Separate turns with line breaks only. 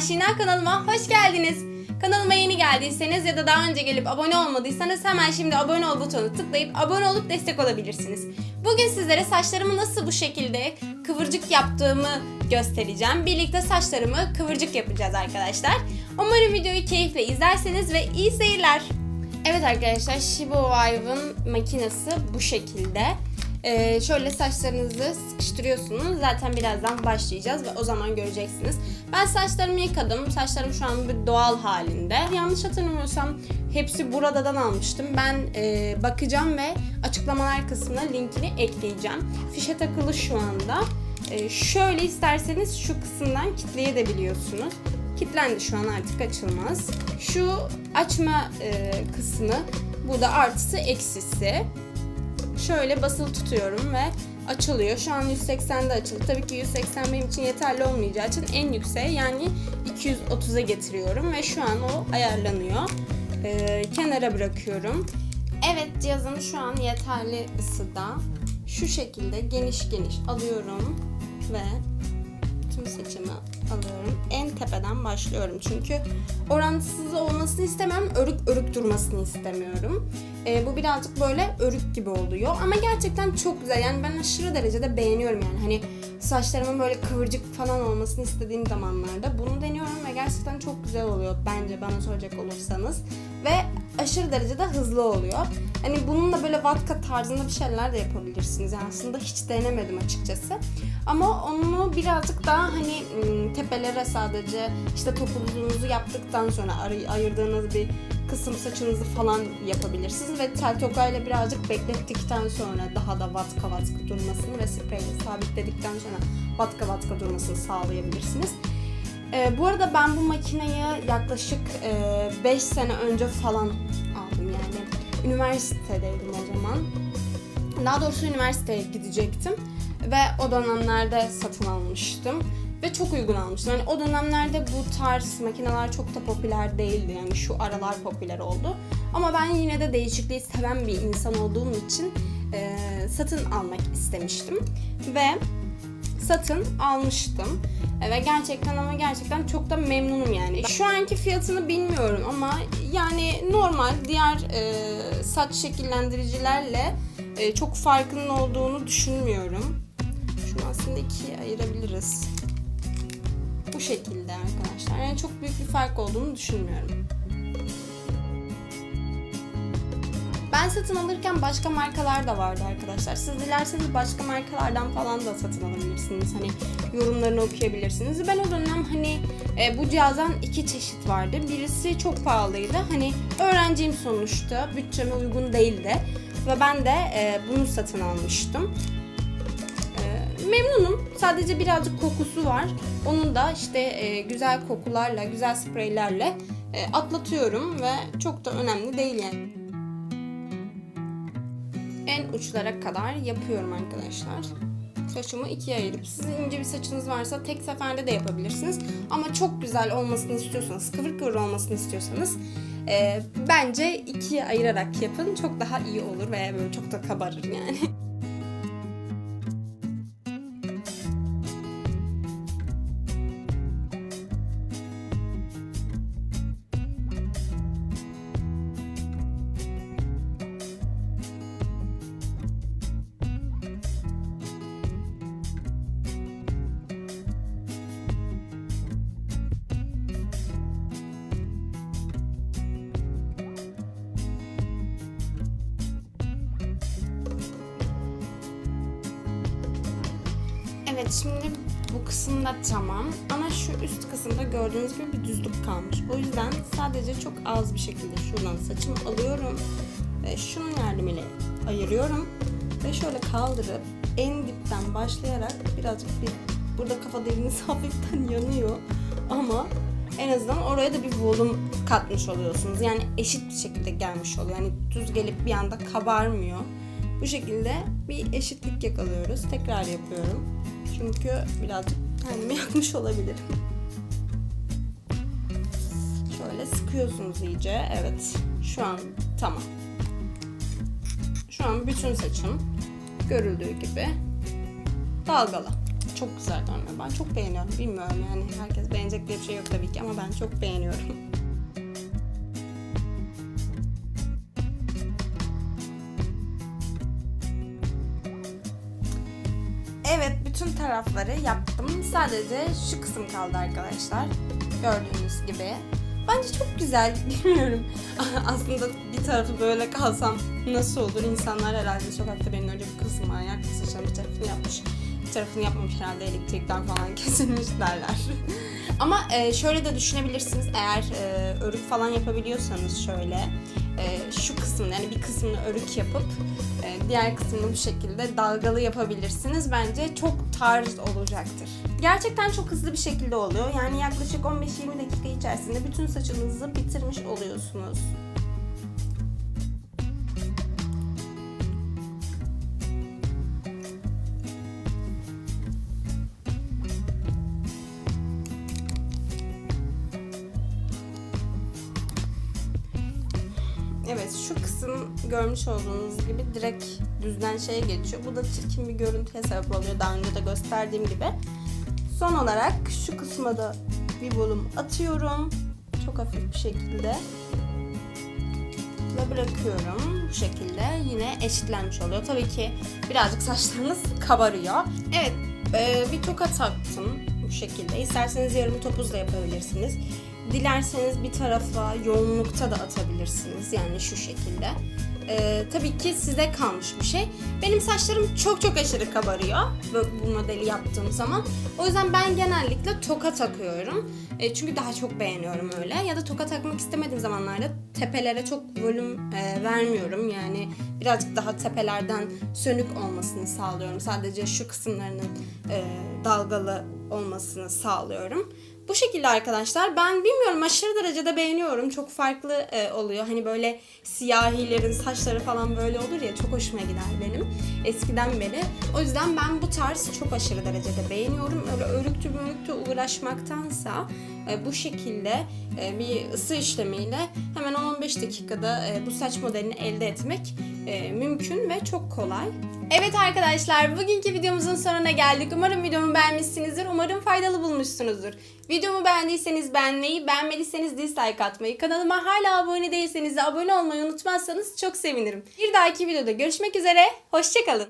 ben Şina kanalıma hoş geldiniz. Kanalıma yeni geldiyseniz ya da daha önce gelip abone olmadıysanız hemen şimdi abone ol butonuna tıklayıp abone olup destek olabilirsiniz. Bugün sizlere saçlarımı nasıl bu şekilde kıvırcık yaptığımı göstereceğim. Birlikte saçlarımı kıvırcık yapacağız arkadaşlar. Umarım videoyu keyifle izlerseniz ve iyi seyirler. Evet arkadaşlar Shibo Vive'ın makinesi bu şekilde. Ee, şöyle saçlarınızı sıkıştırıyorsunuz. Zaten birazdan başlayacağız ve o zaman göreceksiniz. Ben saçlarımı yıkadım. Saçlarım şu an bir doğal halinde. Yanlış hatırlamıyorsam hepsi buradan almıştım. Ben e, bakacağım ve açıklamalar kısmına linkini ekleyeceğim. Fişe takılı şu anda. E, şöyle isterseniz şu kısımdan kitleyebiliyorsunuz. Kitlendi şu an artık açılmaz. Şu açma e, kısmı bu da artısı eksisi şöyle basılı tutuyorum ve açılıyor. Şu an 180'de açıldı. Tabii ki 180 benim için yeterli olmayacağı için en yükseğe yani 230'a getiriyorum ve şu an o ayarlanıyor. Ee, kenara bırakıyorum. Evet cihazım şu an yeterli ısıda. Şu şekilde geniş geniş alıyorum ve tüm saçımı alıyorum. En tepeden başlıyorum çünkü orantısız olmasını istemem, örük örük durmasını istemiyorum. Ee, bu birazcık böyle örük gibi oluyor ama gerçekten çok güzel. Yani ben aşırı derecede beğeniyorum yani. Hani saçlarımın böyle kıvırcık falan olmasını istediğim zamanlarda bunu deniyorum ve gerçekten çok güzel oluyor bence bana soracak olursanız. Ve aşırı derecede hızlı oluyor. Hani bununla böyle vatka tarzında bir şeyler de yapabilirsiniz. Yani aslında hiç denemedim açıkçası. Ama onu birazcık daha hani tepelere sadece işte topuzluğunuzu yaptıktan sonra ay- ayırdığınız bir kısım saçınızı falan yapabilirsiniz ve tel tokayla birazcık beklettikten sonra daha da vatka vatka durmasını ve spreyle sabitledikten sonra vatka vatka durmasını sağlayabilirsiniz. Ee, bu arada ben bu makineyi yaklaşık 5 sene önce falan aldım yani. Üniversitedeydim o zaman. Daha doğrusu üniversiteye gidecektim ve o dönemlerde satın almıştım ve çok uygun almıştım. Yani o dönemlerde bu tarz makineler çok da popüler değildi. Yani şu aralar popüler oldu. Ama ben yine de değişikliği seven bir insan olduğum için e, satın almak istemiştim ve satın almıştım. E, Ve gerçekten ama gerçekten çok da memnunum yani. Şu anki fiyatını bilmiyorum ama yani normal diğer e, saç şekillendiricilerle e, çok farkının olduğunu düşünmüyorum. Şunu aslında ikiye ayırabiliriz. Bu şekilde arkadaşlar. Yani çok büyük bir fark olduğunu düşünmüyorum. Ben satın alırken başka markalar da vardı arkadaşlar. Siz dilerseniz başka markalardan falan da satın alabilirsiniz. Hani yorumlarını okuyabilirsiniz. Ben o dönem hani e, bu cihazdan iki çeşit vardı. Birisi çok pahalıydı. Hani öğrenciyim sonuçta. Bütçeme uygun değildi. Ve ben de e, bunu satın almıştım. E, memnunum. Sadece birazcık kokusu var. Onu da işte e, güzel kokularla, güzel spreylerle e, atlatıyorum ve çok da önemli değil yani en uçlara kadar yapıyorum arkadaşlar. Saçımı ikiye ayırıp sizin ince bir saçınız varsa tek seferde de yapabilirsiniz. Ama çok güzel olmasını istiyorsanız, kıvır kıvır olmasını istiyorsanız e, bence ikiye ayırarak yapın. Çok daha iyi olur ve böyle çok da kabarır yani. Evet şimdi bu kısımda tamam ama şu üst kısımda gördüğünüz gibi bir düzlük kalmış. O yüzden sadece çok az bir şekilde şuradan saçımı alıyorum ve şunun yardımıyla ayırıyorum ve şöyle kaldırıp en dipten başlayarak birazcık bir burada kafa deriniz hafiften yanıyor ama en azından oraya da bir volüm katmış oluyorsunuz. Yani eşit bir şekilde gelmiş oluyor. Yani düz gelip bir anda kabarmıyor. Bu şekilde bir eşitlik yakalıyoruz. Tekrar yapıyorum. Çünkü birazcık kendimi yakmış olabilirim. Şöyle sıkıyorsunuz iyice. Evet. Şu an tamam. Şu an bütün saçım görüldüğü gibi dalgalı. Çok güzel görünüyor. Ben çok beğeniyorum. Bilmiyorum yani herkes beğenecek diye bir şey yok tabii ki ama ben çok beğeniyorum. tarafları yaptım. Sadece şu kısım kaldı arkadaşlar. Gördüğünüz gibi. Bence çok güzel. Bilmiyorum. Aslında bir tarafı böyle kalsam nasıl olur? İnsanlar herhalde sokakta benim önce bir kızım ayak saçlarım bir tarafını yapmış. Bir tarafını yapmamış herhalde elektrikten falan kesilmiş derler. Ama e, şöyle de düşünebilirsiniz. Eğer e, örük falan yapabiliyorsanız şöyle e, şu kısmını yani bir kısmını örük yapıp e, diğer kısmını bu şekilde dalgalı yapabilirsiniz. Bence çok tarz olacaktır. Gerçekten çok hızlı bir şekilde oluyor. Yani yaklaşık 15-20 dakika içerisinde bütün saçınızı bitirmiş oluyorsunuz. Evet şu kısım görmüş olduğunuz gibi direkt düzden şeye geçiyor. Bu da çirkin bir görüntüye sebep oluyor daha önce de gösterdiğim gibi. Son olarak şu kısma da bir volum atıyorum. Çok hafif bir şekilde. Ve bırakıyorum. Bu şekilde yine eşitlenmiş oluyor. Tabii ki birazcık saçlarınız kabarıyor. Evet e, bir toka taktım bu şekilde. İsterseniz yarım topuzla yapabilirsiniz. Dilerseniz bir tarafa yoğunlukta da atabilirsiniz. Yani şu şekilde. Ee, tabii ki size kalmış bir şey. Benim saçlarım çok çok aşırı kabarıyor bu, modeli yaptığım zaman. O yüzden ben genellikle toka takıyorum. E, çünkü daha çok beğeniyorum öyle. Ya da toka takmak istemediğim zamanlarda tepelere çok volüm e, vermiyorum. Yani birazcık daha tepelerden sönük olmasını sağlıyorum. Sadece şu kısımlarının e, dalgalı olmasını sağlıyorum. Bu şekilde arkadaşlar. Ben bilmiyorum aşırı derecede beğeniyorum. Çok farklı e, oluyor. Hani böyle siyahilerin saçları falan böyle olur ya çok hoşuma gider benim. Eskiden beri. O yüzden ben bu tarz çok aşırı derecede beğeniyorum. Öyle örüktü mörüktü uğraşmaktansa e, bu şekilde e, bir ısı işlemiyle hemen 10-15 dakikada e, bu saç modelini elde etmek e, mümkün ve çok kolay. Evet arkadaşlar bugünkü videomuzun sonuna geldik. Umarım videomu beğenmişsinizdir. Umarım faydalı bulmuşsunuzdur. Videomu beğendiyseniz beğenmeyi, beğenmediyseniz dislike atmayı, kanalıma hala abone değilseniz de abone olmayı unutmazsanız çok sevinirim. Bir dahaki videoda görüşmek üzere, hoşçakalın.